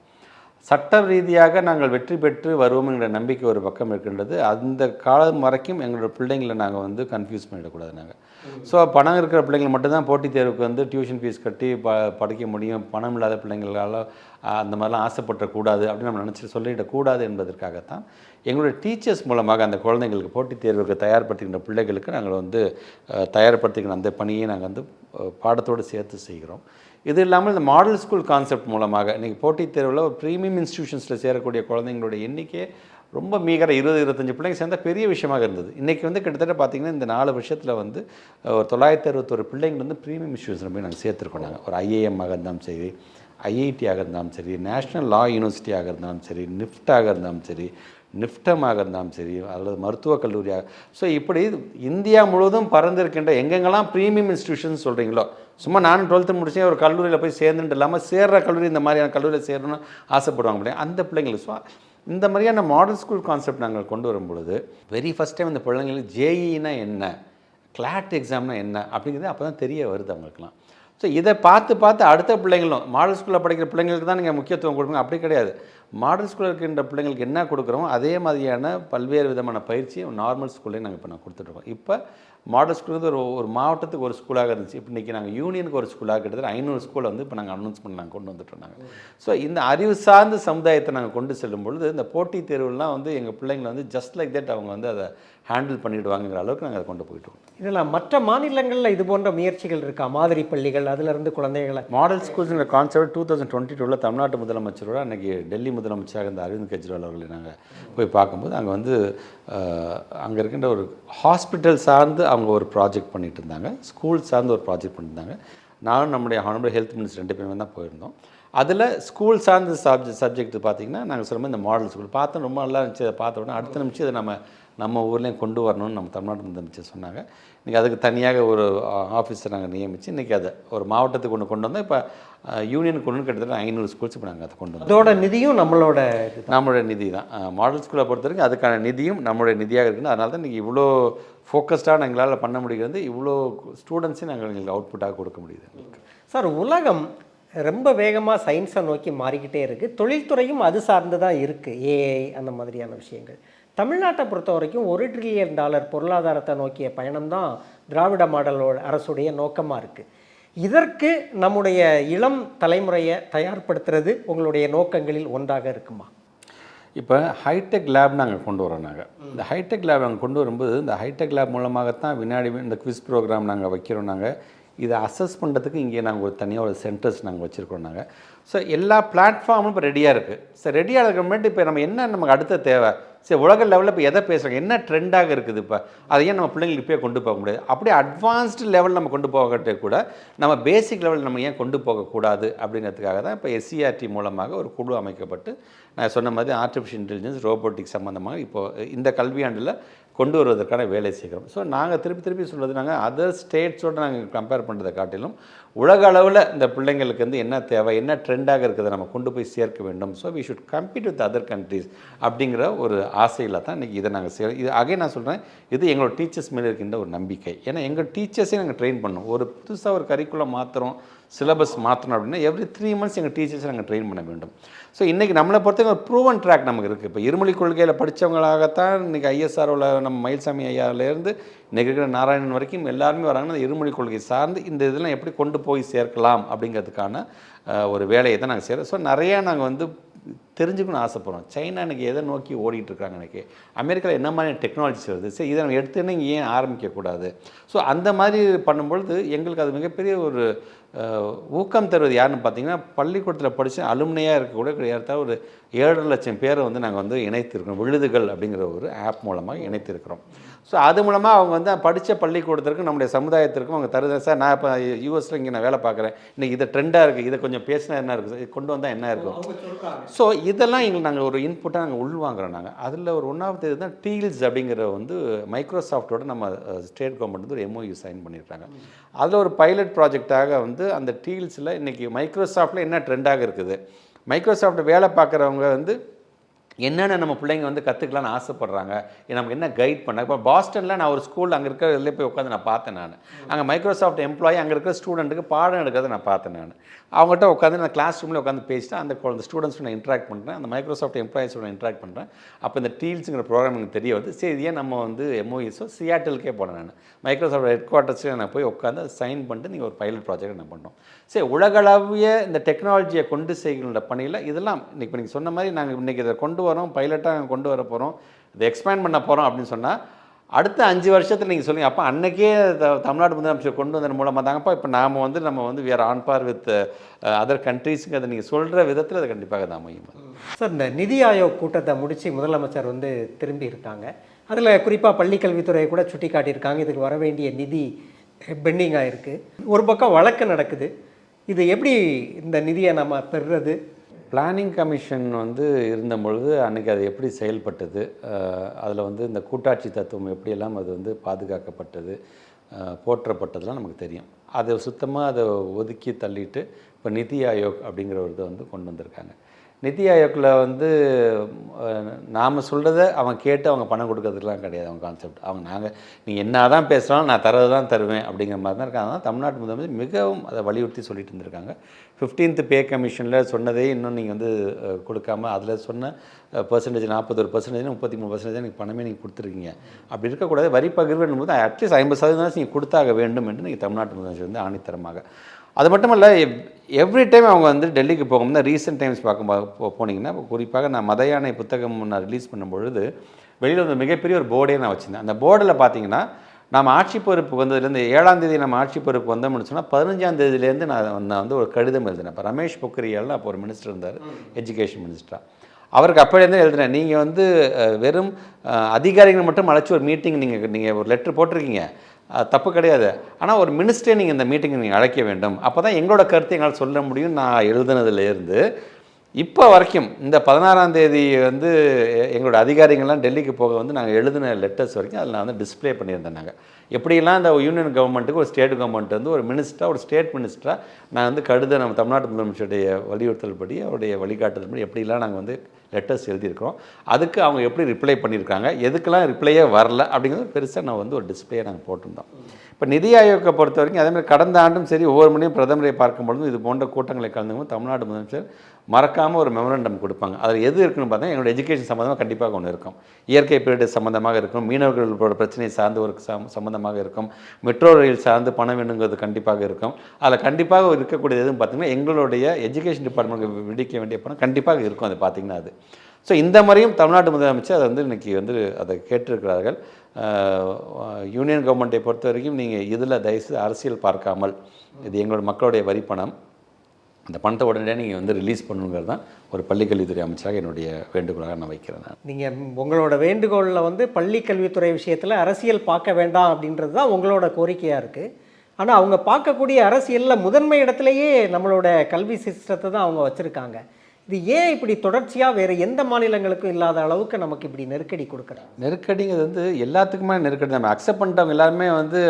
சட்ட ரீதியாக நாங்கள் வெற்றி பெற்று வருவோம் என்ற நம்பிக்கை ஒரு பக்கம் இருக்கின்றது. அந்த காலம் வரைக்கும் எங்களோட பிள்ளைங்களை நாங்கள் வந்து கன்ஃபியூஸ் பண்ணிடக்கூடாது நாங்கள் ஸோ பணம் இருக்கிற பிள்ளைங்கள் மட்டும்தான் போட்டித் தேர்வுக்கு வந்து டியூஷன் ஃபீஸ் கட்டி ப படிக்க முடியும். பணம் இல்லாத பிள்ளைங்களால் அந்த மாதிரிலாம் ஆசைப்படக்கூடாது அப்படின்னு நம்ம நினச்சி சொல்லிடக்கூடாது என்பதற்காகத்தான் எங்களுடைய டீச்சர்ஸ் மூலமாக அந்த குழந்தைங்களுக்கு போட்டித் தேர்வுக்கு தயார்படுத்துகின்ற பிள்ளைகளுக்கு நாங்கள் வந்து தயார்படுத்துகின்ற அந்த பணியை நாங்கள் வந்து பாடத்தோடு சேர்த்து செய்கிறோம். இது இல்லாமல் இந்த மாடல் ஸ்கூல் கான்செப்ட் மூலமாக இன்றைக்கி போட்டித் தேர்வில் ஒரு ப்ரீமியம் இன்ஸ்டியூஷன்ஸில் சேரக்கூடிய குழந்தைங்களுடைய எண்ணிக்கையே ரொம்ப மீகர இருபது இருபத்தஞ்சி பிள்ளைங்க சேர்ந்தா பெரிய விஷயமாக இருந்தது. இன்றைக்கி வந்து கிட்டத்தட்ட பார்த்திங்கன்னா இந்த நாலு வருஷத்தில் வந்து ஒரு தொள்ளாயிரத்தி அறுபத்தொரு பிள்ளைங்க வந்து ப்ரீமியம் இன்ஸ்டியூஷன் போய் நாங்கள் சேர்த்துருக்கோம். நாங்கள் ஒரு ஐஏஎம்மாக ஆக இருந்தாலும் சரி ஐஐடியாக இருந்தாலும் சரி நேஷ்னல் லா யூனிவர்சிட்டியாக இருந்தாலும் சரி நிஃப்டாக இருந்தாலும் சரி நிஃப்டமாக இருந்தாலும் சரி அல்லது மருத்துவக் கல்லூரியாக ஸோ இப்படி இந்தியா முழுவதும் பறந்திருக்கின்ற எங்கெங்கெல்லாம் ப்ரீமியம் இன்ஸ்டியூஷன் சொல்கிறீங்களோ சும்மா நானும் டுவெல்த்து முடிச்சேன் ஒரு கல்லூரியில் போய் சேர்ந்துட்டு இல்லாமல் சேர்ற கல்லூரி இந்த மாதிரியான கல்லூரியில் சேரணும்னு ஆசைப்படுவாங்க பிள்ளைங்க அந்த பிள்ளைங்களுக்கு ஸோ இந்த மாதிரியான மாடல் ஸ்கூல் கான்செப்ட் நாங்கள் கொண்டு வரும் பொழுது வெரி ஃபஸ்ட் டைம் இந்த பிள்ளைங்களுக்கு ஜேஇனா என்ன கிளாட் எக்ஸாம்னா என்ன அப்படிங்கிறது அப்போ தான் தெரிய வருது அவங்களுக்குலாம் ஸோ இதை பார்த்து பார்த்து அடுத்த பிள்ளைங்களும் மாடல் ஸ்கூலில் படிக்கிற பிள்ளைங்களுக்கு தான் நீங்கள் முக்கியத்துவம் கொடுப்பீங்க அப்படி கிடையாது. மாடல் ஸ்கூலில் இருக்கின்ற பிள்ளைங்களுக்கு என்ன கொடுக்குறோமோ அதே மாதிரியான பல்வேறு விதமான பயிற்சியை நார்மல் ஸ்கூல்லையும் நாங்கள் இப்போ நான் கொடுத்துட்ருக்கோம் இப்போ மாடல் ஸ்கூல் வந்து ஒரு ஒரு மாவட்டத்துக்கு ஒரு ஸ்கூலாக இருந்துச்சு. இப்போ இன்றைக்கி நாங்கள் யூனியனுக்கு ஒரு ஸ்கூலாக கிட்டத்தட்ட ஐநூறு ஸ்கூலை வந்து இப்போ நாங்கள் அனௌன்ஸ் பண்ணி நாங்கள் கொண்டு வந்துட்டோம் நாங்கள் ஸோ இந்த அறிவு சார்ந்த சமுதாயத்தை நாங்கள் கொண்டு செல்லும் பொழுது இந்த போட்டித் தேர்வுலாம் வந்து எங்கள் பிள்ளைங்களை வந்து ஜஸ்ட் லைக் தட் அவங்க வந்து அதை ஹேண்டில் பண்ணிவிடுவாங்கிற அளவுக்கு நாங்கள் அதை கொண்டு போயிட்டோம் இதில் மற்ற மாநிலங்களில் இது போன்ற முயற்சிகள் இருக்கா? மாதிரி பள்ளிகள் அதிலிருந்து குழந்தைகளை. மாடல் ஸ்கூல்ஸுங்கிற கான்செப்ட் டூ தௌசண்ட் டுவெண்ட்டி டூவில் தமிழ்நாட்டு முதலமைச்சரோட அன்றைக்கி டெல்லி முதலமைச்சராக இருந்த அரவிந்த் கெஜ்ரிவால் அவர்களை நாங்கள் போய் பார்க்கும்போது அங்கே வந்து அங்கே இருக்கின்ற ஒரு ஹாஸ்பிட்டல் சார்ந்து அவங்க ஒரு ப்ராஜெக்ட் பண்ணிட்டு இருந்தாங்க ஸ்கூல் சார்ந்து ஒரு ப்ராஜெக்ட் பண்ணியிருந்தாங்க நானும் நம்முடைய ஹானபிள் ஹெல்த் மினிஸ்டர் ரெண்டு பேருமே தான் போயிருந்தோம். அதில் ஸ்கூல் சார்ந்த சப்ஜெக்ட் சப்ஜெக்ட் பார்த்தீங்கன்னா நாங்கள் சொல்லும்போது இந்த மாடல் ஸ்கூல் பார்த்தோம் ரொம்ப நல்லா இருந்துச்சு. அதை பார்த்த உடனே அடுத்த நிமிஷம் இதை நம்ம நம்ம ஊர்லேயும் கொண்டு வரணும்னு நம்ம தமிழ்நாட்டு முதலமைச்சர் சொன்னாங்க. இன்றைக்கி அதுக்கு தனியாக ஒரு ஆஃபீஸரை நாங்கள் நியமித்து இன்றைக்கி அதை ஒரு மாவட்டத்துக்கு ஒன்று கொண்டு வந்தோம். இப்போ யூனியனுக்கு ஒன்று கிட்டத்தட்ட ஐநூறு ஸ்கூல்ஸ் இப்போ நாங்கள் அதை கொண்டு வந்தோம். அதோட நிதியும் நம்மளோட இது நம்மளுடைய நிதி தான். மாடல் ஸ்கூலை பொறுத்த வரைக்கும் அதுக்கான நிதியும் நம்மளுடைய நிதியாக இருக்குன்னு அதனால தான் இன்றைக்கி இவ்வளோ ஃபோக்கஸ்டாக எங்களால் பண்ண முடிகிறது. இவ்வளோ ஸ்டூடெண்ட்ஸையும் நாங்கள் எங்களுக்கு அவுட்புட்டாக கொடுக்க முடியுது சார் உலகம் ரொம்ப வேகமாக சயின்ஸை நோக்கி மாறிக்கிட்டே இருக்குது தொழில்துறையும் அது சார்ந்து தான் இருக்குது ஏஐ அந்த மாதிரியான விஷயங்கள். தமிழ்நாட்டை பொறுத்த வரைக்கும் ஒரு ட்ரில்லியன் டாலர் பொருளாதாரத்தை நோக்கிய பயணம் தான் திராவிட மாடலோட அரசுடைய நோக்கமாக இருக்குது இதற்கு நம்முடைய இளம் தலைமுறையை தயார்படுத்துறது உங்களுடைய நோக்கங்களில் ஒன்றாக இருக்குமா? இப்போ ஹைடெக் லேப் நாங்கள் கொண்டு வரோம் நாங்கள் இந்த ஹைடெக் லேப் நாங்கள் கொண்டு வரும்போது இந்த ஹைடெக் லேப் மூலமாகத்தான் வினாடி இந்த குவிஸ் ப்ரோக்ராம் நாங்கள் வைக்கிறோம் நாங்கள் இதை அசஸ் பண்ணுறதுக்கு இங்கே நாங்கள் ஒரு தனியாக ஒரு சென்டர்ஸ் நாங்கள் வச்சுருக்கோம் நாங்கள் ஸோ எல்லா பிளாட்ஃபார்மும் இப்போ ரெடியாக இருக்குது ஸோ ரெடியாக இருக்கிற முன்னாடி இப்போ நம்ம என்ன நமக்கு அடுத்த தேவை? சரி உலக லெவலில் இப்போ எதை பேசுகிறாங்க என்ன ட்ரெண்டாக இருக்குது இப்போ? அதை ஏன் நம்ம பிள்ளைங்களுக்கு இப்போயே கொண்டு போக முடியாது? அப்படியே அட்வான்ஸ்டு லெவல் நம்ம கொண்டு போகட்டே கூட நம்ம பேசிக் லெவலில் நம்ம ஏன் கொண்டு போகக்கூடாது அப்படிங்கிறதுக்காக தான் இப்போ எஸ்சிஆர்டி மூலமாக ஒரு குழு அமைக்கப்பட்டு நான் சொன்ன மாதிரி ஆர்டிஃபிஷியல் இன்டெலிஜென்ஸ் ரோபோட்டிக் சம்மந்தமாக இப்போது இந்த கல்வியாண்டில் கொண்டு வருவதற்கான வேலை செய்கிறோம். ஸோ நாங்கள் திருப்பி திருப்பி சொல்கிறது நாங்கள் அதர் ஸ்டேட்ஸோடு நாங்கள் கம்பேர் பண்ணுறதை காட்டிலும் உலக அளவில் இந்த பிள்ளைங்களுக்கு வந்து என்ன தேவை என்ன ட்ரெண்டாக இருக்குது நம்ம கொண்டு போய் சேர்க்க வேண்டும். So we should compete with other countries அப்படிங்கிற ஒரு ஆசையில் தான் இன்றைக்கி இதை நாங்கள் செய்கிறோம் இது அகே நான் சொல்கிறேன் இது எங்களோட டீச்சர்ஸ் மேலே இருக்கின்ற ஒரு நம்பிக்கை. ஏன்னா எங்கள் டீச்சர்ஸே நாங்கள் ட்ரெயின் பண்ணோம். ஒரு புதுசாக ஒரு கரிக்குலம் மாற்றுறோம் சிலபஸ் மாற்றணும் அப்படின்னா எவ்ரி த்ரீ மந்த்ஸ் எங்கள் டீச்சர்ஸை நாங்கள் ட்ரெயின் பண்ண வேண்டும். ஸோ இன்றைக்கி நம்மளை பொறுத்தவரை ஒரு ப்ரூவன் ட்ராக் நமக்கு இருக்குது இப்போ இருமொழி கொள்கையில் படித்தவங்களாகத்தான் இன்றைக்கி ஐஎஸ்ஆர்ஓவில் நம்ம மயில்சாமி ஐயாவிலேருந்து இன்றைக்கி இருக்கிற நாராயணன் வரைக்கும் எல்லாருமே வராங்கன்னா இருமொழி கொள்கை சார்ந்து இந்த இதெல்லாம் எப்படி கொண்டு போய் சேர்க்கலாம் அப்படிங்கிறதுக்கான ஒரு வேலையை தான் நாங்கள் செய்கிறோம் ஸோ நிறையா நாங்கள் வந்து தெரிஞ்சுக்கணும்னு ஆசைப்படுறோம். சைனா எனக்கு எதை நோக்கி ஓடிட்டு இருக்காங்க எனக்கு அமெரிக்காவில் என்ன மாதிரி டெக்னாலஜிஸ் வருது? சரி இதை நம்ம எடுத்துன்னு இங்கே ஏன் ஆரம்பிக்கக்கூடாது? ஸோ அந்த மாதிரி பண்ணும்பொழுது எங்களுக்கு அது மிகப்பெரிய ஒரு ஊக்கம் தருவது யாருன்னு பார்த்தீங்கன்னா பள்ளிக்கூடத்தில் படித்து அலுமினியாக இருக்கக்கூட ஏறத்தாழ ஒரு ஏழரை லட்சம் பேரை வந்து நாங்கள் வந்து இணைத்திருக்கிறோம். விழுதுகள் அப்படிங்கிற ஒரு ஆப் மூலமாக இணைத்திருக்கிறோம். ஸோ அது மூலமாக அவங்க வந்து படித்த பள்ளிக்கூடத்திற்கும் நம்முடைய சமுதாயத்திற்கும் அவங்க தருது. சார் நான் இப்போ யூஎஸில் இங்கே நான் வேலை பார்க்குறேன். இன்னைக்கு இது ட்ரெண்டாக இருக்குது இதை கொஞ்சம் பேசினா என்ன இருக்குது இது கொண்டு வந்தால் என்ன இருக்கும்? ஸோ இதெல்லாம் எங்களுக்கு நாங்கள் ஒரு இன்புட்டாக நாங்கள் உள்வாங்குறோம் நாங்கள் அதில் ஒரு ஒன்றாவது இது தான் டீல்ஸ் அப்படிங்கிற வந்து மைக்ரோசாஃப்ட்டோட நம்ம ஸ்டேட் கவர்மெண்ட் வந்து ஒரு எம்ஓயு சைன் பண்ணியிருக்காங்க அதில் ஒரு பைலட் ப்ராஜெக்டாக வந்து அந்த டீல்ஸில் இன்றைக்கி மைக்ரோசாஃப்ட்டில் என்ன ட்ரெண்டாக இருக்குது? மைக்ரோசாஃப்ட் வேலை பார்க்குறவங்க வந்து என்னென்ன நம்ம பிள்ளைங்க வந்து கற்றுக்கலான்னு ஆசைப்பட்றாங்க நமக்கு என்ன கைட் பண்ண இப்போ பாஸ்டனில் நான் ஒரு ஸ்கூல் அங்கே இருக்கிற இதில் போய் உட்காந்து நான் பார்த்தேன் நான். அங்கே மைக்ரோசாஃப்ட் எம்ப்ளாயி அங்கே இருக்கிற ஸ்டூடெண்ட்டுக்கு பாடம் எடுக்கிறத நான் பார்த்தேன் நான். அவங்ககிட்ட உட்காந்து நான் கிளாஸ் ரூமில் உட்காந்து பேசிட்டு அந்த குழந்தை ஸ்டூடெண்ட்ஸ் நான் இன்ட்ராக்ட் பண்ணுறேன் அந்த மைக்ரோசாஃப்ட் எம்ப்ளாயிஸோட இன்ட்ராக்ட் பண்ணுறேன் அப்போ இந்த டீல்ஸுங்கிற ப்ரோக்ராம் எனக்கு தெரிய வருது. சரி ஏன் நம்ம வந்து எம்ஓஇஸோ சியாட்டலுக்கே போனேன் நான். மைக்ரோசாஃப்ட் ஹெட் குவார்ட்டர்ஸில் நான் போய் உட்காந்து சைன் பண்ணிட்டு நீங்கள் ஒரு பைலட் ப்ராஜெக்ட் நான் பண்ணோம் சரி உலகளவிய இந்த டெக்னாலஜியை கொண்டு செய்கிற பணியில் இதெல்லாம் இன்றைக்கி இப்போ நீங்கள் சொன்ன மாதிரி நாங்கள் இன்றைக்கி இதை கொண்டு வரோம் பைலட்டாக நாங்கள் கொண்டு வர போகிறோம் இதை எக்ஸ்பேண்ட் பண்ண போகிறோம் அப்படின்னு சொன்னால் அடுத்த அஞ்சு வருஷத்தில் நீங்கள் சொல்லுங்கள் அப்போ அன்றைக்கே த தமிழ்நாடு முதலமைச்சர் கொண்டு வந்தது மூலமாக தாங்கப்பா இப்போ நாம் வந்து நம்ம வந்து வேறு ஆன் பார் வித் அதர் கண்ட்ரீஸுங்க uh, அதை நீங்கள் சொல்கிற விதத்தில் அது கண்டிப்பாக தான் அமையும். சார் இந்த நிதி ஆயோக் கூட்டத்தை முடித்து முதலமைச்சர் வந்து திரும்பி இருக்காங்க. அதில் குறிப்பாக பள்ளிக்கல்வித்துறையை கூட சுட்டி காட்டியிருக்காங்க இதுக்கு வர வேண்டிய நிதி பெண்டிங் இருக்குது ஒரு பக்கம் வழக்கு நடக்குது. இது எப்படி இந்த நிதியை நம்ம பெறுறது? பிளானிங் கமிஷன் வந்து இருந்த பொழுது அன்றைக்கி அது எப்படி செயல்பட்டது? அதில் வந்து இந்த கூட்டாட்சி தத்துவம் எப்படியெல்லாம் அது வந்து பாதுகாக்கப்பட்டது? போற்றப்பட்டதுலாம் போற்றப்பட்டதெல்லாம் நமக்கு தெரியும். அதை சுத்தமாக அதை ஒதுக்கி தள்ளிட்டு இப்போ நிதி ஆயோக் அப்படிங்கிற ஒரு இதை வந்து கொண்டு வந்திருக்காங்க. நிதி ஆயோக்கில் வந்து நாம் சொல்கிறத அவன் கேட்டு அவங்க பணம் கொடுக்கறதுக்குலாம் கிடையாது அவங்க கான்செப்ட் அவங்க நாங்கள் நீ என்ன தான் பேசுகிறாலும் நான் தரது தான் தருவேன் அப்படிங்கிற மாதிரி தான் இருக்காங்க. தமிழ்நாட்டு முதலமைச்சர் மிகவும் அதை வலியுறுத்தி சொல்லிட்டு இருந்திருக்காங்க. ஃபிஃப்டீன்த் பே கமிஷனில் சொன்னதே இன்னும் நீங்கள் வந்து கொடுக்காம அதில் சொன்ன பர்சன்டேஜ் நாற்பது ஒரு பர்சன்டேஜ் முப்பத்தி மூணு பர்சன்டேஜ் எனக்கு பணமே நீங்கள் கொடுத்துருக்கீங்க. அப்படி இருக்கக்கூடாது. வரி பகிர்வு போது அட்லீஸ்ட் ஐம்பது சதவீதம் நீங்கள் கொடுத்தாக வேண்டும் என்று நீங்கள் தமிழ்நாட்டு முதலமைச்சர் வந்து ஆணித்தரமாக. அது மட்டும் இல்லை எவ்ரி டைம் அவங்க வந்து டெல்லிக்கு போகும்போது ரீசெண்ட் டைம்ஸ் பார்க்கும் போ- போனீங்கன்னா குறிப்பாக நான் மதையானை புத்தகம் நான் ரிலீஸ் பண்ணும்பொழுது வெளியில் வந்து மிகப்பெரிய ஒரு போர்டே நான் வச்சுருந்தேன். அந்த போர்டில் பார்த்தீங்கன்னா நம்ம ஆட்சி பொறுப்பு வந்ததுலேருந்து ஏழாம் தேதி நம்ம ஆட்சி பொறுப்பு வந்தோம்னு சொன்னால் பதினஞ்சாம் தேதியிலேருந்து நான் நான் வந்து ஒரு கடிதம் எழுதினேன். இப்போ ரமேஷ் பொக்ரியால்னு அப்போ ஒரு மினிஸ்டர் இருந்தார் எஜுகேஷன் மினிஸ்டராக அவருக்கு அப்போலேருந்து எழுதுனேன் நீங்கள் வந்து வெறும் அதிகாரிகள் மட்டும் அழைச்சி ஒரு மீட்டிங் நீங்கள் நீங்கள் ஒரு லெட்ரு போட்டிருக்கீங்க. அது தப்பு கிடையாது. ஆனால் ஒரு மினிஸ்டரே நீங்கள் இந்த மீட்டிங் நீங்கள் அழைக்க வேண்டும். அப்போ தான் எங்களோட கருத்தை எங்களால் சொல்ல முடியும் நான் எழுதுனதுலேருந்து இப்போ வரைக்கும் இந்த பதினாறாம் தேதி வந்து எங்களோட அதிகாரிகள்லாம் டெல்லிக்கு போக வந்து நாங்கள் எழுதின லெட்டர்ஸ் வரைக்கும் அதில் நான் வந்து டிஸ்பிளே பண்ணியிருந்தேன் நாங்கள் எப்படியெல்லாம் இந்த யூனியன் கவர்மெண்ட்டுக்கு ஒரு ஸ்டேட் கவர்மெண்ட் வந்து ஒரு மினிஸ்டராக ஒரு ஸ்டேட் மினிஸ்டராக நான் வந்து கடுத நம்ம தமிழ்நாட்டு முதலமைச்சருடைய வலியுறுத்தல் படி அவருடைய வழிகாட்டுதல் படி எப்படிலாம் நாங்கள் வந்து லெட்டர்ஸ் எழுதியிருக்கிறோம் அதுக்கு அவங்க எப்படி ரிப்ளை பண்ணியிருக்காங்க எதுக்கெல்லாம் ரிப்ளையே வரல அப்படிங்கிறது பெருசாக நான் வந்து ஒரு டிஸ்பிளே நாங்கள் போட்டிருந்தோம். இப்போ நிதி ஆயோக்கை பொறுத்த வரைக்கும் அதேமாதிரி கடந்த ஆண்டும் சரி ஒவ்வொரு மணியும் பிரதமரை பார்க்கும் பொழுதும் இது போன்ற கூட்டங்களை கலந்துக்கும் தமிழ்நாடு முதலமைச்சர் மறக்காமல் ஒரு மெமரண்டம் கொடுப்பாங்க. அதில் எது இருக்குன்னு பார்த்தா எங்களோட எஜுகேஷன் சம்மந்தமாக கண்டிப்பாக ஒன்று இருக்கும். இயற்கை பேரிடர் சம்மந்தமாக இருக்கும் மீனவர்களோட பிரச்சனை சார்ந்து ஒரு சம் சம்மந்தமாக இருக்கும் மெட்ரோ ரயில் சார்ந்து பணம் வேணுங்கிறது கண்டிப்பாக இருக்கும். அதில் கண்டிப்பாக இருக்கக்கூடியது எதுவும் பார்த்தீங்கன்னா எங்களுடைய எஜுகேஷன் டிபார்ட்மெண்ட்டுக்கு விடிக்க வேண்டிய பணம் கண்டிப்பாக இருக்கும் அது பார்த்தீங்கன்னா அது. ஸோ இந்த மாதிரியும் தமிழ்நாடு முதலமைச்சர் அதை வந்து இன்னைக்கு வந்து அதை கேட்டிருக்கிறார்கள். யூனியன் கவர்மெண்ட்டை பொறுத்த வரைக்கும் நீங்கள் இதில் தயவுசெய்து அரசியல் பார்க்காமல் இது எங்களோட மக்களுடைய வரிப்பணம் அந்த பணத்தை உடனடியாக நீங்கள் வந்து ரிலீஸ் பண்ணுங்கிறது தான் ஒரு பள்ளிக்கல்வித்துறை அமைச்சராக என்னுடைய வேண்டுகோளாக நான் வைக்கிறேன் நான். நீங்கள் உங்களோட வேண்டுகோளில் வந்து பள்ளி கல்வித்துறை விஷயத்தில் அரசியல் பார்க்க வேண்டாம் அப்படின்றது தான் உங்களோட கோரிக்கையாக இருக்குது ஆனால் அவங்க பார்க்கக்கூடிய அரசியலில் முதன்மை இடத்துலையே நம்மளோட கல்வி சிஸ்டத்தை தான் அவங்க வச்சுருக்காங்க. இது ஏன் இப்படி தொடர்ச்சியாக வேறு எந்த மாநிலங்களுக்கும் இல்லாத அளவுக்கு நமக்கு இப்படி நெருக்கடி கொடுக்குறாங்க? நெருக்கடிங்கிறது வந்து எல்லாத்துக்குமே நெருக்கடி நம்ம அக்செப்ட் பண்ணிட்டவங்க எல்லாருமே வந்து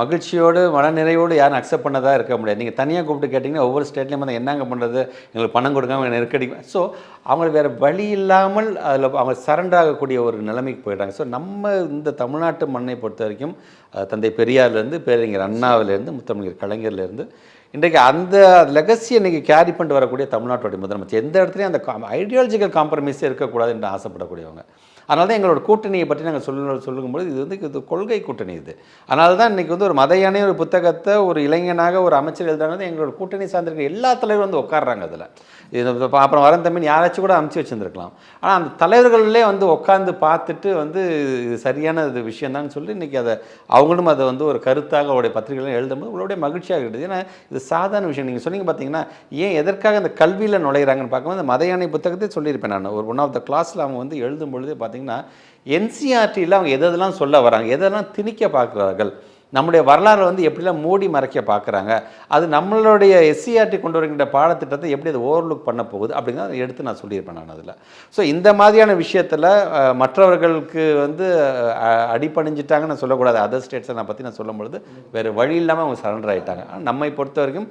மகிழ்ச்சியோடு மனநிறைவோடு யாரும் அக்செப்ட் பண்ணதாக இருக்க முடியாது. நீங்கள் தனியாக கூப்பிட்டு கேட்டிங்கன்னா ஒவ்வொரு ஸ்டேட்லேயும் வந்து என்னங்க பண்ணுறது எங்களுக்கு பணம் கொடுக்காம நெருக்கடி ஸோ அவங்க வேறு வழி இல்லாமல் அதில் அவங்க சரண்டாகக்கூடிய ஒரு நிலைமைக்கு போயிடுறாங்க. ஸோ நம்ம இந்த தமிழ்நாட்டு மண்ணை பொறுத்த வரைக்கும் தந்தை பெரியார்லேருந்து பேரறிஞர் அண்ணாவிலேருந்து முத்தமிழர் கலைஞர்லேருந்து இன்றைக்கு அந்த லெகசியை இன்றைக்கி கேரி பண்ணிட்டு வரக்கூடிய தமிழ்நாட்டுடைய முதலமைச்சர். எந்த இடத்துலையும் அந்த ஐடியாலஜிக்கல் காம்ப்ரமைஸே இருக்கக்கூடாது என்று ஆசைப்படக்கூடியவங்க. அதனால தான் எங்களோட கூட்டணியை பற்றி நாங்கள் சொல்ல சொல்லும்போது இது வந்து இது கொள்கை கூட்டணி இது. அதனால தான் இன்றைக்கி வந்து ஒரு மதையான ஒரு புத்தகத்தை ஒரு இளைஞனாக ஒரு அமைச்சர் எழுதுறாங்க. எங்களோட கூட்டணி சார்ந்திருக்க எல்லா தலைவரும் வந்து உட்கார்றாங்க அதில். இது அப்புறம் வரன் தம்பின்னு யாராச்சும் கூட அமுச்சு வச்சுருந்துருக்கலாம். ஆனால் அந்த தலைவர்களே வந்து உட்காந்து பார்த்துட்டு வந்து இது சரியான இது விஷயந்தான்னு சொல்லி இன்றைக்கி அதை அவங்களும் அதை வந்து ஒரு கருத்தாக அவருடைய பத்திரிகைகளும் எழுதும்போது உங்களுடைய மகிழ்ச்சியாக இருக்குது. ஏன்னா இது சாதாரண விஷயம். நீங்கள் சொன்னீங்க பார்த்தீங்கன்னா ஏன் எதற்காக அந்த கல்வியில் நுழையிறாங்கன்னு பார்க்கும்போது அந்த மதையானை புத்தகத்தை சொல்லியிருப்பேன் நான். ஒரு ஒன் ஆஃப் த கிளாஸில் அவங்க வந்து எழுதும் பொழுதே பார்த்தீங்கன்னா என்சிஆர்டியில் அவங்க எதெல்லாம் சொல்ல வராங்க எதெல்லாம் திணிக்க பார்க்குறார்கள் நம்முடைய வரலாறு வந்து எப்படிலாம் மூடி மறைக்க பார்க்குறாங்க அது நம்மளுடைய எஸ்சிஆர்டி கொண்டு வருகின்ற பாடத்திட்டத்தை எப்படி அதை ஓவர்லுக் பண்ண போகுது அப்படிங்கிறத எடுத்து நான் சொல்லியிருப்பேன் நான் அதில். ஸோ இந்த மாதிரியான விஷயத்தில் மற்றவர்களுக்கு வந்து அடிப்பணிஞ்சிட்டாங்கன்னு சொல்லக்கூடாது. அதர் ஸ்டேட்ஸை நான் பற்றி நான் சொல்லும்பொழுது வேறு வழி இல்லாமல் அவங்க சரண்டர் ஆகிட்டாங்க ஆனால் நம்மை பொறுத்த வரைக்கும்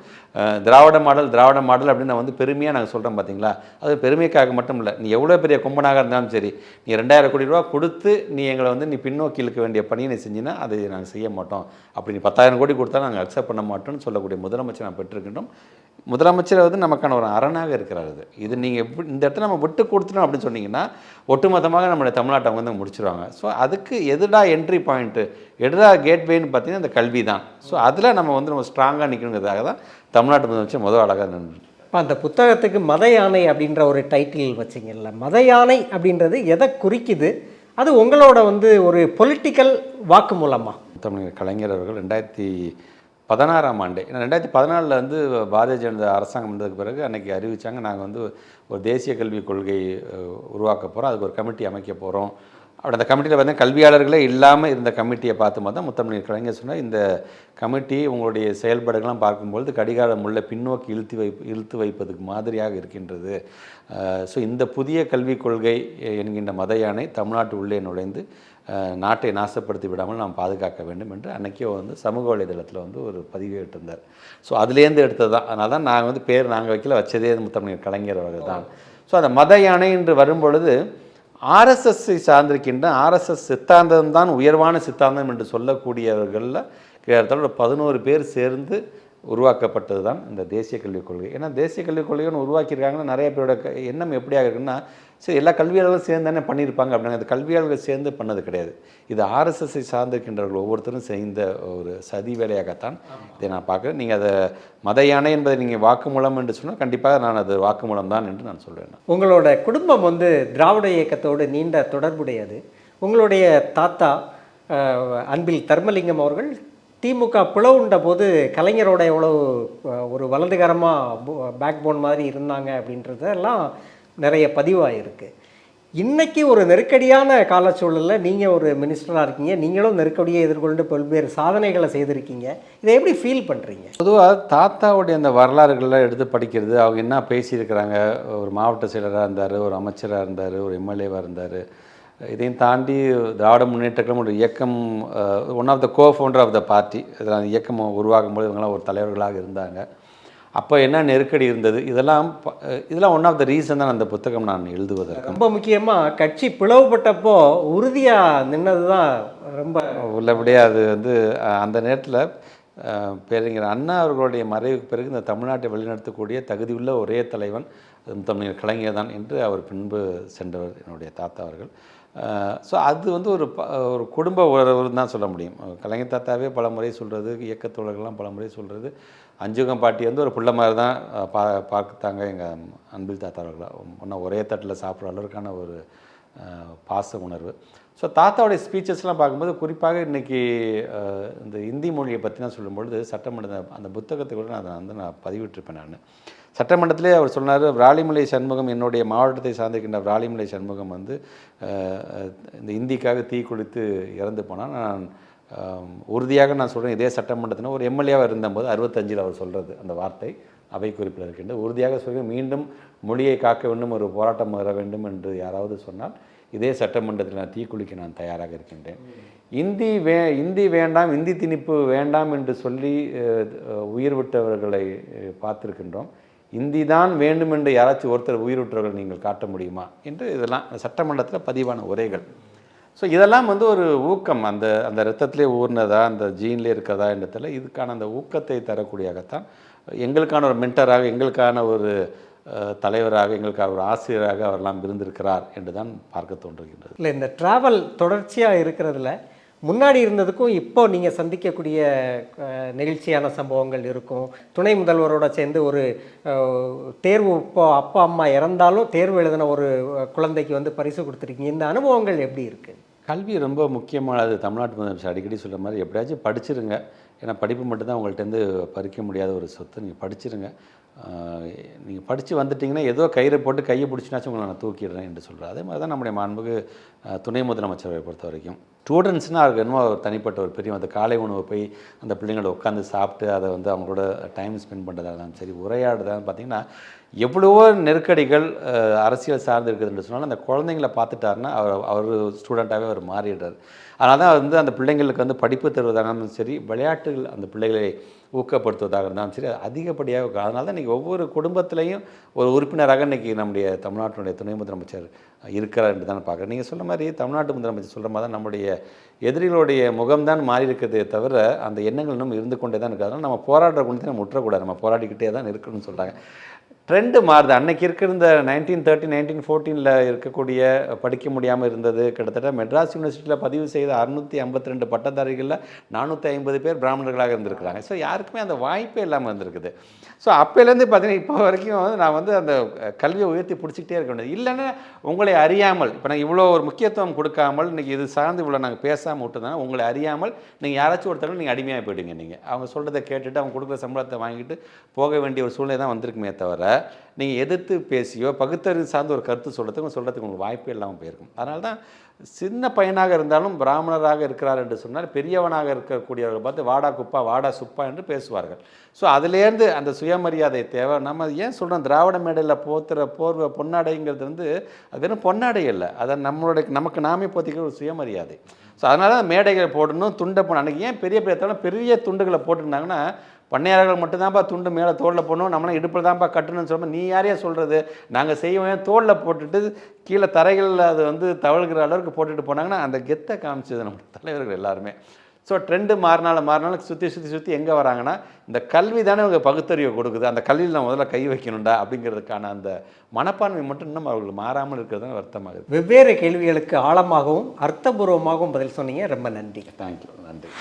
திராவிட மாடல் திராவிட மாடல் அப்படின்னு நான் வந்து பெருமையாக நாங்கள் சொல்கிறோம் பார்த்தீங்களா அது பெருமைக்காக மட்டும் இல்லை. நீ எவ்வளோ பெரிய கும்பனாக இருந்தாலும் சரி நீ ரெண்டாயிரம் கோடி ரூபா கொடுத்து நீ எங்களை வந்து நீ பின்னோக்கி இழுக்க வேண்டிய பணியை நீ செஞ்சினா அதை நாங்கள் செய்ய மாட்டோம். அப்படி நீ பத்தாயிரம் கோடி கொடுத்தா நாங்கள் அக்செப்ட் பண்ண மாட்டோம்னு சொல்லக்கூடிய முதலமைச்சர் நான் பெற்றிருக்கின்றோம். முதலமைச்சர் வந்து நமக்கான ஒரு அரணாக இருக்கிறார் இது இது நீங்கள் எப்படி இந்த இடத்துல நம்ம விட்டு கொடுத்துட்டோம் அப்படின்னு சொன்னீங்கன்னா ஒட்டுமொத்தமாக நம்மளுடைய தமிழ்நாட்டை அவங்க வந்து முடிச்சிருவாங்க. ஸோ அதுக்கு எதுடா என்ட்ரி பாயிண்ட்டு எதுடா கேட்வேன்னு பார்த்தீங்கன்னா இந்த கல்வி தான் ஸோ அதில் நம்ம வந்து நம்ம ஸ்ட்ராங்காக நிற்கணுங்கிறதுக்காக தான் தமிழ்நாட்டு முதலமைச்சர் முதல் அழகாக நின்று இப்போ அந்த புத்தகத்துக்கு மத யானை அப்படின்ற ஒரு டைட்டில் வச்சிங்கல்ல மத யானை அப்படின்றது எதை குறிக்குது? அது உங்களோட வந்து ஒரு பொலிட்டிக்கல் வாக்கு மூலமாக தமிழர் கலைஞர் அவர்கள் ரெண்டாயிரத்தி பதினாறாம் ஆண்டு. ஏன்னா ரெண்டாயிரத்தி பதினாலில் வந்து பாரதிய ஜனதா அரசாங்கம் வந்ததுக்கு பிறகு அன்றைக்கி அறிவித்தாங்க நாங்கள் வந்து ஒரு தேசிய கல்விக் கொள்கை உருவாக்க போகிறோம் அதுக்கு ஒரு கமிட்டி அமைக்க போகிறோம் அப்படி அந்த கமிட்டியில் பார்த்தீங்கன்னா கல்வியாளர்களே இல்லாமல் இருந்த கமிட்டியை பார்த்து பார்த்தா முத்தமிழ் கலைஞர் சொன்னால் இந்த கமிட்டி உங்களுடைய செயல்பாடுகள்லாம் பார்க்கும்பொழுது கடிகாரம் உள்ள பின்னோக்கி இழுத்து வைப்பு இழுத்து வைப்பதுக்கு மாதிரியாக இருக்கின்றது. ஸோ இந்த புதிய கல்விக் கொள்கை என்கின்ற மத யானை தமிழ்நாட்டு உள்ளே நுழைந்து நாட்டை நாசப்படுத்தி விடாமல் நாம் பாதுகாக்க வேண்டும் என்று அன்றைக்கே வந்து சமூக வலைதளத்தில் வந்து ஒரு பதிவு இருந்தார் ஸோ அதுலேருந்து எடுத்தது தான். அதனால் தான் நாங்கள் வந்து பேர் நாங்கள் வைக்கல வச்சதே முத்தமிழ் கலைஞர் அவர்கள் தான். ஸோ அந்த மத யானை என்று வரும்பொழுது ஆர்எஸ்எஸ்ஸை சார்ந்திருக்கின்ற ஆர்எஸ்எஸ் சித்தாந்தம் தான் உயர்வான சித்தாந்தம் என்று சொல்லக்கூடியவர்களில் கிட்டத்தட்ட ஒரு பதினோரு பேர் சேர்ந்து உருவாக்கப்பட்டது தான் இந்த தேசிய கல்விக் கொள்கை. ஏன்னா தேசிய கல்விக் கொள்கைன்னு உருவாக்கியிருக்காங்கன்னா நிறைய பேரோட எண்ணம் எப்படியாக இருக்குன்னா சரி எல்லா கல்வியாளர்களும் சேர்ந்து தானே பண்ணியிருப்பாங்க அப்படின்னா அது கல்வியாளர்கள் சேர்ந்து பண்ணது கிடையாது. இது ஆர்எஸ்எஸ்ஐ சார்ந்திருக்கின்றவர்கள் ஒவ்வொருத்தரும் செய்த ஒரு சதி வேலையாகத்தான் இதை நான் பார்க்குறேன். நீங்கள் அதை மத யானை என்பதை நீங்கள் வாக்குமூலம் என்று சொன்னால் கண்டிப்பாக நான் அது வாக்குமூலம் தான் என்று நான் சொல்வேன். உங்களோட குடும்பம் வந்து திராவிட இயக்கத்தோடு நீண்ட தொடர்புடையது. உங்களுடைய தாத்தா அன்பில் தர்மலிங்கம் அவர்கள் திமுக பிளவுண்ட போது கலைஞரோட எவ்வளோ ஒரு வலதுகரமாக பேக் போன் மாதிரி இருந்தாங்க அப்படின்றதெல்லாம் நிறைய பதிவாகியிருக்கு இன்றைக்கி ஒரு நெருக்கடியான காலச்சூழலில் நீங்கள் ஒரு மினிஸ்டராக இருக்கீங்க. நீங்களும் நெருக்கடியை எதிர்கொண்டு பல்வேறு சாதனைகளை செய்திருக்கீங்க. இதை எப்படி ஃபீல் பண்ணுறீங்க பொதுவாக தாத்தாவுடைய அந்த வரலாறுகள்லாம் எடுத்து படிக்கிறது அவங்க என்ன பேசியிருக்கிறாங்க ஒரு மாவட்ட செயலராக இருந்தார் ஒரு அமைச்சராக இருந்தார் ஒரு எம்எல்ஏவாக இருந்தார் இதையும் தாண்டி திராவிட முன்னேற்ற கழகம் ஒரு இயக்கம் one of the co founder of the party இதில் அந்த இயக்கம் உருவாகும் போது ஒரு தலைவர்களாக இருந்தாங்க. அப்போ என்ன நெருக்கடி இருந்தது? இதெல்லாம் இதெல்லாம் ஒன் ஆஃப் த ரீசன் தான் அந்த புத்தகம் நான் எழுதுவதற்கு ரொம்ப முக்கியமாக கட்சி பிளவுபட்டப்போ உறுதியாக நின்னது தான் ரொம்ப உள்ளபடியே அது வந்து அந்த நேரத்தில் பேரறிஞர் அண்ணா அவர்களுடைய மறைவுக்கு பிறகு இந்த தமிழ்நாட்டை வழிநடத்தக்கூடிய தகுதியுள்ள ஒரே தலைவன் தமிழர் கலைஞர் தான் என்று அவர் பின்பு சென்றவர் என்னுடைய தாத்தா அவர்கள். ஸோ அது வந்து ஒரு ப- ஒரு குடும்ப உறவுன்னு தான் சொல்ல முடியும். கலைஞர் தாத்தாவே பல முறை சொல்கிறது இயக்கத்தோழர்கள்லாம் பல முறை சொல்கிறது அஞ்சுகம் பாட்டி வந்து ஒரு பிள்ளை மாதிரி தான் பா பார்த்தாங்க எங்கள் அன்பில் தாத்தாவர்களை ஒன்றா ஒரே தட்டில் சாப்பிட்ற அளவுக்கான ஒரு பாச உணர்வு. ஸோ தாத்தாவுடைய ஸ்பீச்சஸ்லாம் பார்க்கும்போது குறிப்பாக இன்றைக்கி இந்த இந்தி மொழியை பற்றி நான் சொல்லும்பொழுது சட்டமன்ற அந்த புத்தகத்தை கூட நான் அதை வந்து நான் பதிவிட்டிருப்பேன் நான். சட்டமன்றத்திலே அவர் சொன்னார் விராலிமலை சண்முகம் என்னுடைய மாவட்டத்தை சார்ந்திருக்கின்ற விராலிமலை சண்முகம் வந்து இந்த இந்திக்காக தீ குளித்து இறந்து போனால் நான் உறுதியாக நான் சொல்கிறேன் இதே சட்டமன்றத்தில் ஒரு எம்எல்ஏவாக இருந்தபோது அறுபத்தஞ்சில் அவர் சொல்கிறது அந்த வார்த்தை அவை குறிப்பில் இருக்கின்ற உறுதியாக சொல்கிறேன் மீண்டும் மொழியை காக்க வேண்டும் ஒரு போராட்டம் வர வேண்டும் என்று யாராவது சொன்னால் இதே சட்டமன்றத்தில் நான் தீக்குளிக்க நான் தயாராக இருக்கின்றேன். இந்தி வே இந்தி வேண்டாம் இந்தி திணிப்பு வேண்டாம் என்று சொல்லி உயிர் விட்டவர்களை பார்த்துருக்கின்றோம். இந்தி தான் வேண்டும் என்று யாராச்சும் ஒருத்தர் உயிர் நீங்கள் காட்ட முடியுமா? என்று இதெல்லாம் சட்டமன்றத்தில் பதிவான உரைகள். ஸோ இதெல்லாம் வந்து ஒரு ஊக்கம். அந்த அந்த ரத்தத்திலே ஊர்னதா அந்த ஜீன்லேயே இருக்கிறதா என்றதில் இதுக்கான அந்த ஊக்கத்தை தரக்கூடியதாகத்தான் எங்களுக்கான ஒரு மென்டராக எங்களுக்கான ஒரு தலைவராக எங்களுக்கான ஒரு ஆசிரியராக அவரெல்லாம் இருந்திருக்கிறார் என்று தான் பார்க்க தோன்றுகின்றது. இல்லை இந்த ட்ராவல் தொடர்ச்சியாக இருக்கிறதுல முன்னாடி இருந்ததுக்கும் இப்போ நீங்கள் சந்திக்கக்கூடிய நெகிழ்ச்சியான சம்பவங்கள் இருக்கும். துணை முதல்வரோட சேர்ந்து ஒரு தேர்வு இப்போ அப்பா அம்மா இறந்தாலும் தேர்வு எழுதின ஒரு குழந்தைக்கு வந்து பரிசு கொடுத்துருக்கீங்க. இந்த அனுபவங்கள் எப்படி இருக்குது கல்வி ரொம்ப முக்கியமானது தமிழ்நாட்டு முதலமைச்சர் அடிக்கடி சொல்கிற மாதிரி எப்படியாச்சும் படிச்சிருங்க. ஏன்னா படிப்பு மட்டும்தான் உங்கள்கிட்டருந்து பறிக்க முடியாத ஒரு சொத்து. நீங்கள் படிச்சிருங்க. நீங்கள் படித்து வந்துட்டிங்கன்னா ஏதோ கயிறை போட்டு கையை பிடிச்சினாச்சும் உங்களை நான் தூக்கிடுறேன் என்று சொல்கிறேன் அதே மாதிரி தான் நம்முடைய மாண்புக்கு துணை முதலமைச்சரை பொறுத்த வரைக்கும் ஸ்டூடெண்ட்ஸ்னால் அவருக்கு என்னமோ ஒரு தனிப்பட்ட ஒரு பெரிய அந்த காலை உணவு போய் அந்த பிள்ளைங்களோட உட்காந்து சாப்பிட்டு அதை வந்து அவங்களோட டைம் ஸ்பெண்ட் பண்ணுறதா இருந்தாலும் சரி உரையாடுறதான்னு பார்த்தீங்கன்னா எவ்வளவோ நெருக்கடிகள் அரசியல் சார்ந்து இருக்குதுன்னு சொன்னாலும் அந்த குழந்தைங்கள பார்த்துட்டாருன்னா அவர் அவர் ஸ்டூடெண்ட்டாகவே அவர் மாறிடுறார். அதனால தான் வந்து அந்த பிள்ளைங்களுக்கு வந்து படிப்பு தருவதாக இருந்தாலும் சரி விளையாட்டுகள் அந்த பிள்ளைகளை ஊக்கப்படுத்துவதாக இருந்தாலும் சரி அதிகப்படியாக அதனால தான் இன்றைக்கி ஒவ்வொரு குடும்பத்திலையும் ஒரு உறுப்பினராக இன்றைக்கி நம்முடைய தமிழ்நாட்டினுடைய துணை முதலமைச்சர் இருக்கிறார் என்று தான் பார்க்குறேன். நீங்கள் சொல்ல மாதிரி தமிழ்நாட்டு முதலமைச்சர் சொல்கிற மாதிரி தான் நம்முடைய எதிரிகளுடைய முகம்தான் மாறி இருக்கிறதே தவிர அந்த எண்ணங்கள் இன்னும் இருந்து கொண்டே தான் இருக்காது நம்ம போராடுற குணத்தை நம்ம முற்றக்கூடாது நம்ம போராடிக்கிட்டே தான் இருக்கணும்னு சொல்கிறாங்க ட்ரெண்டு மாறுது. அன்னைக்கு இருக்கிற இந்த நைன்டீன் தேர்ட்டி நைன்டீன் ஃபோர்டீனில் இருக்கக்கூடிய படிக்க முடியாமல் இருந்தது. கிட்டத்தட்ட மெட்ராஸ் யூனிவர்சிட்டியில் பதிவு செய்த அறுநூற்றி ஐம்பத்தி ரெண்டு பட்டதாரிகளில் நானூற்றி ஐம்பது பேர் பிராமணர்களாக இருந்திருக்கிறாங்க. ஸோ யாருக்குமே அந்த வாய்ப்பே இல்லாமல் இருந்திருக்குது ஸோ அப்போலேருந்து பார்த்தீங்கன்னா இப்போ வரைக்கும் வந்து நான் வந்து அந்த கல்வியை உயர்த்தி பிடிச்சிக்கிட்டே இருக்க வேண்டியது. இல்லைன்னா உங்களை அறியாமல் இப்போ நாங்கள் இவ்வளோ ஒரு முக்கியத்துவம் கொடுக்காமல் இன்றைக்கி இது சார்ந்து இவ்வளோ நாங்கள் பேசாமல் விட்டதுனால உங்களை அறியாமல் நீங்கள் யாராச்சும் ஒருத்தர் நீங்கள் அடிமையாக போயிடுங்க நீங்கள் அவங்க சொல்கிறத கேட்டுட்டு அவங்க கொடுக்குற சம்பளத்தை வாங்கிட்டு போக வேண்டிய ஒரு சூழ்நிலை தான் வந்திருக்குமே தவிர நீங்கள் எதிர்த்து பேசியோ பகுத்தறிவு சார்ந்த ஒரு கருத்து சொல்கிறதுக்கு சொல்கிறதுக்கு உங்களுக்கு வாய்ப்பே இல்லாமல் போயிருக்கும். அதனால தான் சின்ன பையனாக இருந்தாலும் பிராமணராக இருக்கிறார் என்று சொன்னால் பெரியவனாக இருக்கக்கூடியவர்கள் பார்த்து வாடா குப்பா வாடா சுப்பா என்று பேசுவார்கள். ஸோ அதுலேருந்து அந்த சுயமரியாதை தேவை. நம்ம ஏன் சொல்கிறோம் திராவிட மேடையில் போத்துற போர்வை பொன்னாடைங்கிறது வந்து அது வெறும் பொன்னாடை இல்லை அதை நம்மளுடைய நமக்கு நாமே போத்திக்கிற ஒரு சுயமரியாதை. ஸோ அதனால மேடைகளை மேடைகள் போடணும் துண்டை போடணும். அன்றைக்கி ஏன் பெரிய பெரிய பெரிய துண்டுகளை போட்டுருந்தாங்கன்னா பண்ணையாளர்கள் மட்டும்தான்ப்பா துண்டு மேலே தோளில் போடணும் நம்மளாம் இடுப்பில் தான்ப்பா கட்டணும்னு சொல்லும்போது நீ யாரையா சொல்கிறது நாங்கள் செய்வோம் தோளில் போட்டுட்டு கீழே தரைகளில் அது வந்து தவழ்கிற அளவுக்கு போட்டுட்டு போனாங்கன்னா அந்த கெத்தை காமிச்சது நம்ம தலைவர்கள் எல்லாருமே. ஸோ ட்ரெண்டு மாறினாலும் மாறினாலும் சுற்றி சுற்றி சுற்றி எங்கே வராங்கன்னா இந்த கல்வி தானே இவங்க பகுத்தறிவை கொடுக்குது. அந்த கல்வியில் நான் முதல்ல கை வைக்கணும்டா அப்படிங்கிறதுக்கான அந்த மனப்பான்மை மட்டும் இன்னும் அவர்கள் மாறாமல் இருக்கிறது தான் வருத்தமாகுது வெவ்வேறு கேள்விகளுக்கு ஆழமாகவும் அர்த்தபூர்வமாகவும் பதில் சொன்னீங்க. ரொம்ப நன்றி. தேங்க்யூ நன்றி.